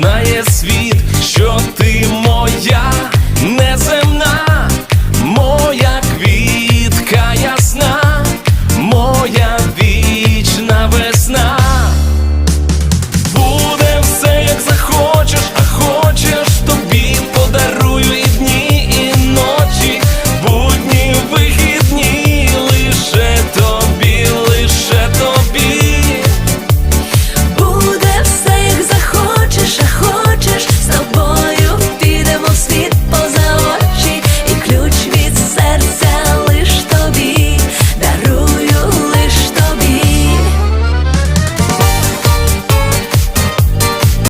знає світ,